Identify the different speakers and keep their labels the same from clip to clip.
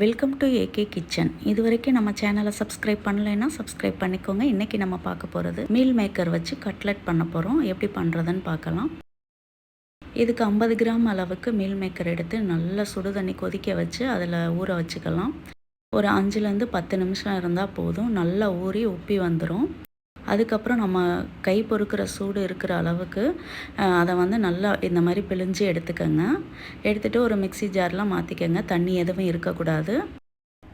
Speaker 1: Welcome to AK kitchen இது வரைக்கும் நம்ம சேனலை சப்ஸ்கிரைப் பண்ணலைன்னா சப்ஸ்கிரைப் பண்ணிக்கோங்க. இன்றைக்கி நம்ம பார்க்க போகிறது மீல் மேக்கர் வச்சு கட்லெட் பண்ண போகிறோம் எப்படி பண்ணுறதுன்னு பார்க்கலாம். இதுக்கு ஐம்பது கிராம் அளவுக்கு மீல் மேக்கர் எடுத்து நல்லா சுடு தண்ணி கொதிக்க வச்சு அதில் ஊற வச்சுக்கலாம். ஒரு அஞ்சுலேருந்து பத்து நிமிஷம் இருந்தால் போதும். நல்லா ஊறி உப்பி வந்துடும் அதுக்கப்புறம் நம்ம கை பொறுக்கிற சூடு இருக்கிற அளவுக்கு அதை வந்து நல்லா இந்த மாதிரி பிழிஞ்சு எடுத்துக்கோங்க. எடுத்துகிட்டு ஒரு மிக்சி ஜார்லாம் மாற்றிக்கோங்க தண்ணி எதுவும் இருக்கக்கூடாது.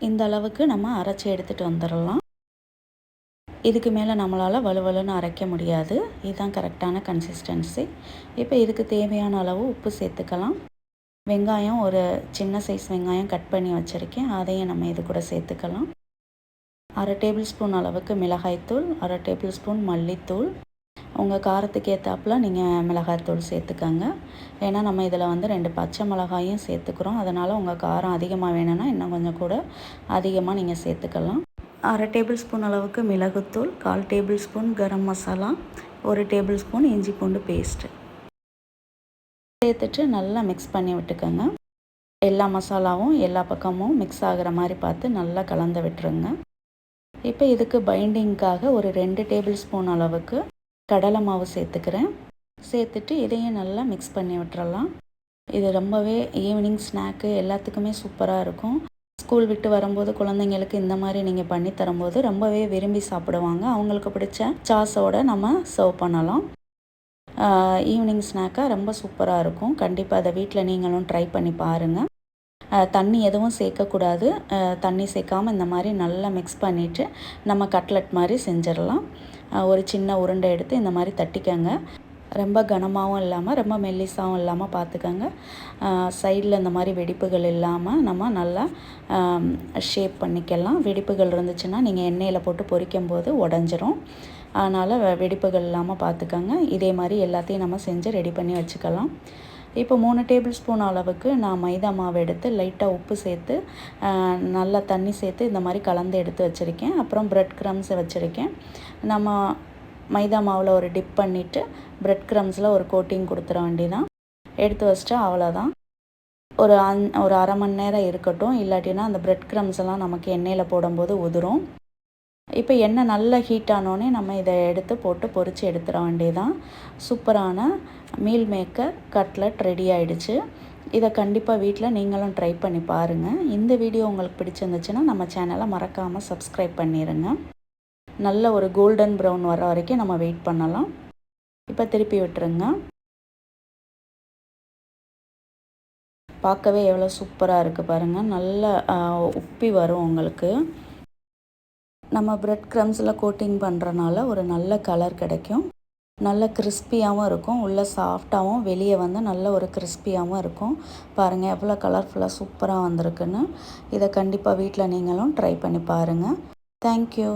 Speaker 1: இந்த அளவுக்கு நம்ம அரைச்சி எடுத்துகிட்டு வந்துடலாம். இதுக்கு மேலே நம்மளால் வலுவலுன்னு அரைக்க முடியாது. இதுதான் கரெக்டான கன்சிஸ்டன்சி இப்போ இதுக்கு தேவையான அளவு உப்பு சேர்த்துக்கலாம். வெங்காயம் ஒரு சின்ன சைஸ் வெங்காயம் கட் பண்ணி வச்சுருக்கேன். அதையும் நம்ம இது கூட சேர்த்துக்கலாம். அரை டேபிள் ஸ்பூன் அளவுக்கு மிளகாய்த்தூள் அரை டேபிள் ஸ்பூன் மல்லித்தூள். உங்கள் காரத்துக்கு ஏற்றாப்புல நீங்கள் மிளகாய்த்தூள் சேர்த்துக்கோங்க. ஏன்னா நம்ம இதில் வந்து ரெண்டு பச்சை மிளகாயும் சேர்த்துக்கிறோம். அதனால் உங்கள் காரம் அதிகமாக வேணும்னா இன்னும் கொஞ்சம் கூட அதிகமாக நீங்கள் சேர்த்துக்கலாம். அரை டேபிள் ஸ்பூன் அளவுக்கு மிளகுத்தூள் கால் டேபிள் ஸ்பூன் கரம் மசாலா ஒரு டேபிள் ஸ்பூன் இஞ்சி பூண்டு பேஸ்ட்டு. சேர்த்துட்டு நல்லா மிக்ஸ் பண்ணி விட்டுக்கோங்க. எல்லா மசாலாவும் எல்லா பக்கமும் மிக்ஸ் ஆகிற மாதிரி பார்த்து நல்லா கலந்து விட்டுருங்க. இப்போ இதுக்கு பைண்டிங்க்காக ஒரு ரெண்டு டேபிள் ஸ்பூன் அளவுக்கு கடலை மாவு சேர்த்துக்கிறேன். சேர்த்துட்டு இதையும் நல்லா மிக்ஸ் பண்ணி விட்டுறலாம். இது ரொம்பவே ஈவினிங் ஸ்நாக்கு எல்லாத்துக்குமே சூப்பராக இருக்கும். ஸ்கூல் விட்டு வரும்போது குழந்தைங்களுக்கு இந்த மாதிரி நீங்கள் பண்ணி தரும்போது ரொம்பவே விரும்பி சாப்பிடுவாங்க. அவங்களுக்கு பிடிச்ச சாஸோடு நம்ம சர்வ் பண்ணலாம். ஈவினிங் ஸ்நாக்காக ரொம்ப சூப்பராக இருக்கும். கண்டிப்பாக அதை வீட்டில் நீங்களும் ட்ரை பண்ணி பாருங்கள் தண்ணி எதுவும் சேர்க்கக்கூடாது. தண்ணி சேர்க்காமல் இந்த மாதிரி நல்லா மிக்ஸ் பண்ணிவிட்டு நம்ம கட்லெட் மாதிரி செஞ்சிடலாம். ஒரு சின்ன உருண்டை எடுத்து இந்த மாதிரி தட்டிக்கங்க. ரொம்ப கனமாகவும் இல்லாமல் ரொம்ப மெல்லிசாகவும் இல்லாமல் பார்த்துக்கோங்க. சைடில் இந்த மாதிரி வெடிப்புகள் இல்லாமல் நம்ம நல்லா ஷேப் பண்ணிக்கலாம். வெடிப்புகள் இருந்துச்சுன்னா நீங்கள் எண்ணெயில் போட்டு பொரிக்கும் போது உடஞ்சிரும். அதனால் வெடிப்புகள் இல்லாமல் பார்த்துக்கோங்க. இதே மாதிரி எல்லாத்தையும் நம்ம செஞ்சு ரெடி பண்ணி வச்சுக்கலாம். இப்போ மூணு டேபிள் ஸ்பூன் அளவுக்கு நான் மைதா மாவு எடுத்து லைட்டாக உப்பு சேர்த்து நல்லா தண்ணி சேர்த்து இந்த மாதிரி கலந்து எடுத்து வச்சுருக்கேன். அப்புறம் ப்ரெட் க்ரம்ஸை வச்சுருக்கேன். நம்ம மைதா மாவில் ஒரு டிப் பண்ணிவிட்டு ப்ரெட் க்ரம்ஸில் ஒரு கோட்டிங் கொடுத்துட வேண்டிதான். எடுத்து வச்சுட்டு அவ்வளோதான் ஒரு அந் ஒரு அரை மணி நேரம் இருக்கட்டும் இல்லாட்டினா அந்த ப்ரெட் க்ரம்ஸ் எல்லாம் நமக்கு எண்ணெயில் போடும்போது உதிரும். இப்போ எண்ணெய் நல்லா ஹீட் ஆனோடனே நம்ம இதை எடுத்து போட்டு பொறிச்சு எடுத்துட வேண்டியதான் சூப்பரான மீல் மேக்கர் கட்லட் ரெடி ஆகிடுச்சு இதை கண்டிப்பாக வீட்டில் நீங்களும் ட்ரை பண்ணி பாருங்கள் இந்த வீடியோ உங்களுக்கு பிடிச்சிருந்துச்சுன்னா நம்ம சேனலை மறக்காமல் சப்ஸ்கிரைப் பண்ணிடுங்க நல்ல ஒரு கோல்டன் ப்ரௌன் வர வரைக்கும் நம்ம வெயிட் பண்ணலாம். இப்போ திருப்பி விட்டுருங்க. பார்க்கவே எவ்வளோ சூப்பராக இருக்குது பாருங்கள் நல்ல உப்பி வரும் உங்களுக்கு. நம்ம ப்ரெட் க்ரம்ஸில் கோட்டிங் பண்ணுறனால ஒரு நல்ல கலர் கிடைக்கும். நல்ல கிறிஸ்பியாகவும் இருக்கும். உள்ளே சாஃப்டாகவும் வெளியே வந்து நல்ல ஒரு கிறிஸ்பியாகவும் இருக்கும். பாருங்கள் எவ்வளோ கலர்ஃபுல்லாக சூப்பராக வந்திருக்குன்னு. இதை கண்டிப்பாக வீட்டில் நீங்களும் ட்ரை பண்ணி பாருங்கள் தேங்க்யூ